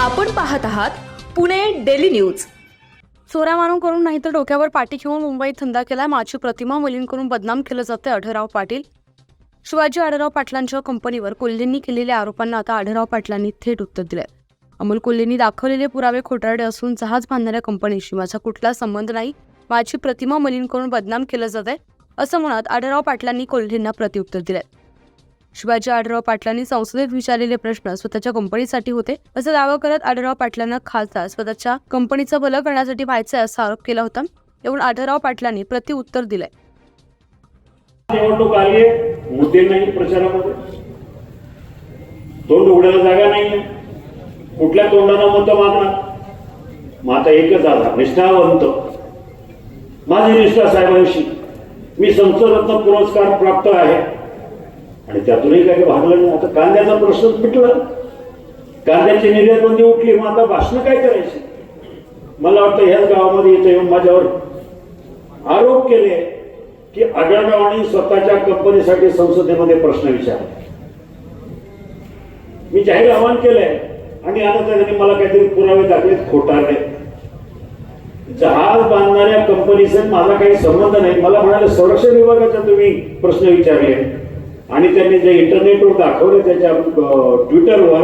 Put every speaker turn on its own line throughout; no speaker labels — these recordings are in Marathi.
आपण पाहत आहात पुणे डेली न्यूज.
चोऱ्या मारून करून नाही तर डोक्यावर पाठी घेऊन मुंबईत धंदा केला माझी प्रतिमा मुलींकडून करून बदनाम केलं जाते आढळराव पाटील. शिवाजी आढळराव पाटलांच्या कंपनीवर कोल्हेंनी केलेल्या आरोपांना आता आढळराव पाटलांनी थेट उत्तर दिलंय. अमोल कोल्हेंनी दाखवलेले पुरावे खोटारडे असून जहाज बांधणाऱ्या कंपनीशी माझा कुठला संबंध नाही माझी प्रतिमा मलिन करून बदनाम केलं जात आहे असं म्हणत आढळराव पाटलांनी कोल्हेंना प्रत्युत्तर दिलंय. शिवाजी आढळराव पाटलांनी संसदेत विचारलेले प्रश्न स्वतःच्या कंपनीसाठी होते असं दावा करत आढळराव पाटलांना खासदार स्वतःच्या कंपनीचं भलं करण्यासाठी व्हायचं असा आरोप केला होता एवढून आढळराव पाटलांनी प्रत्युत्तर दिलंय.
निवडणूक आली आहे मुद्दे नाही प्रचारामध्ये. तोंड उघडायला जागा नाही कुठल्या तोंडाला मत मागणार? मग आता एकच आला निष्ठावंत. माझी निष्ठा साहेबांशी. मी संसदरत्न पुरस्कार प्राप्त आहे. आणि त्यातूनही काही भागलं नाही. आता कांद्याचा प्रश्न मिटला कांद्याची निर्यात बंदी उठली. मग आता भाषण काय करायची? मला वाटतं ह्याच गावामध्ये येतं येऊन माझ्यावर आरोप केले की आढळरावांनी स्वतःच्या कंपनीसाठी संसदेमध्ये प्रश्न विचारले. मी जाहीर आवाहन केलंय. आणि आता त्यांनी मला काहीतरी पुरावे दाखलेत खोटारले जहाज बांधणाऱ्या कंपनीचा माझा काही संबंध नाही. मला म्हणाले संरक्षण विभागाचा तुम्ही प्रश्न विचारले. आणि त्यांनी जे इंटरनेटवर दाखवले त्याच्या ट्विटरवर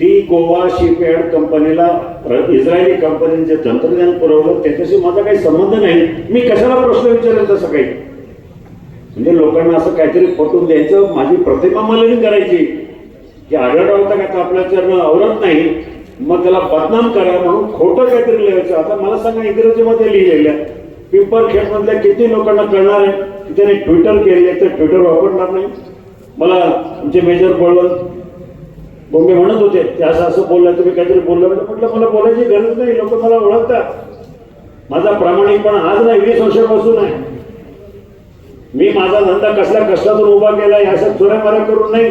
ती गोवा शिपयार्ड कंपनीला इस्रायली कंपनीने जे तंत्रज्ञान पुरवलं त्याच्याशी माझा काही संबंध नाही. मी कशाला प्रश्न विचारेल तसं काही? म्हणजे लोकांना असं काहीतरी पटवून द्यायचं. माझी प्रतिमा मला करायची. की आढळराव तर आपल्याच्या आपल्या चरण आवरत नाही. मग त्याला बदनाम करा म्हणून खोटं काहीतरी लिहायचं. आता मला सांगा इंग्रजीमध्ये लिहिलेलं आहे. पिंपल खेळ मधल्या किती लोकांना कळणार आहे? की त्याने ट्विटर केले तर ट्विटर वापरणार नाही? मला आमचे मेजर बळवंत बोंबे म्हणत होते ते असं असं बोललं तुम्ही काहीतरी बोललं. म्हणजे म्हटलं मला बोलायची गरज नाही लोक मला ओळखतात. माझा प्रामाणिकपणा आज नाही वीस वर्षापासून आहे. मी माझा धंदा कसल्या कष्टातून उभा केला अशा चोऱ्या मारा करून नाही.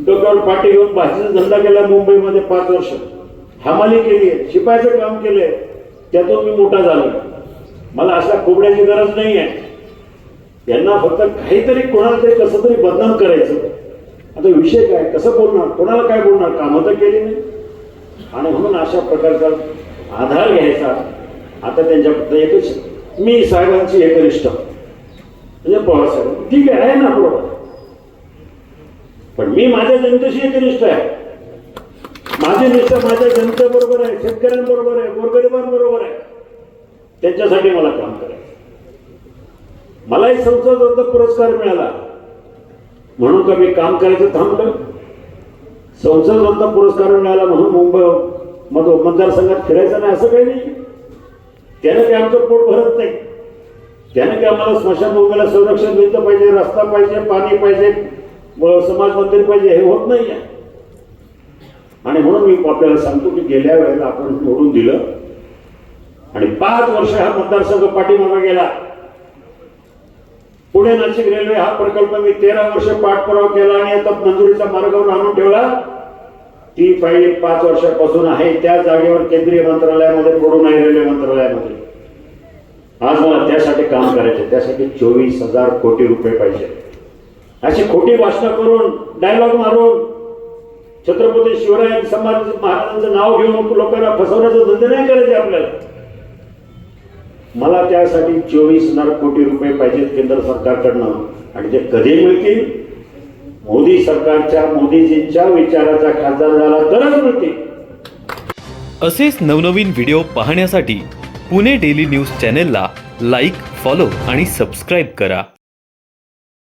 डोक्यावर पाठी घेऊन भाजीचा धंदा केला मुंबईमध्ये पाच वर्ष. हमाली केली आहे शिपायाचं काम केलंय त्यातून मी मोठा झालो. मला अशा कोबड्याची गरज नाही आहे. यांना फक्त काहीतरी कोणाला तरी कसं तरी बदनाम करायचं. आता विषय काय कसं बोलणार कोणाला काय बोलणार कामं तर केली नाही आणि म्हणून अशा प्रकारचा आधार घ्यायचा. आता त्यांच्याबद्दल एकच मी साहेबांची एकनिष्ठ म्हणजे पवार साहेब ठीक आहे आहे ना बरोबर पण मी माझ्या जनतेशी एकनिष्ठ आहे. माझी निष्ठा माझ्या जनतेबरोबर आहे शेतकऱ्यांबरोबर आहे गोरगरिबांबरोबर आहे. त्यांच्यासाठी मला काम करायचं. मलाही संसद पुरस्कार मिळाला. म्हणून का मी काम करायचं थांबलं. संसदवंत पुरस्कार मिळाला म्हणून मुंबई मधो मतदारसंघात फिरायचं नाही असं काही नाही. त्यानं काही आमचं पोट भरत नाही. त्यानं काही आम्हाला स्मशानभूमीला संरक्षण दिलं पाहिजे रस्ता पाहिजे पाणी पाहिजे समाज मंदिर पाहिजे हे होत नाही आहे. आणि म्हणून मी आपल्याला सांगतो की गेल्या वेळेला आपण निवडून दिलं. आणि पाच वर्ष हा मतदारसंघ पाठीमागे गेला. पुणे नाशिक रेल्वे हा प्रकल्प मी तेरा वर्ष पाठपुरावा केला आणि आता मंजुरीचा मार्गावर आणून ठेवला. ती फाईल पाच वर्षापासून आहे. त्या जागेवर केंद्रीय मंत्रालयामध्ये पडून आहे रेल्वे मंत्रालयामध्ये. आज मला त्यासाठी काम करायचे त्यासाठी चोवीस हजार कोटी रुपये पाहिजे. अशी खोटी भाषणं करून डायलॉग मारून छत्रपती शिवराय संभाजी महाराजांचं नाव घेऊन लोकांना फसवण्याचा धंदे नाही करायचे आपल्याला. मला त्यासाठी चोवीस हजार कोटी रुपये पाहिजेत केंद्र सरकारकडनं. आणि ते कधी मिळतील? मोदी सरकारच्या मोदीजींच्या विचाराचा खासदार झाला तरच मिळतील.
असेच नवनवीन व्हिडिओ पाहण्यासाठी पुणे डेली न्यूज चॅनेलला लाईक फॉलो आणि सबस्क्राईब करा.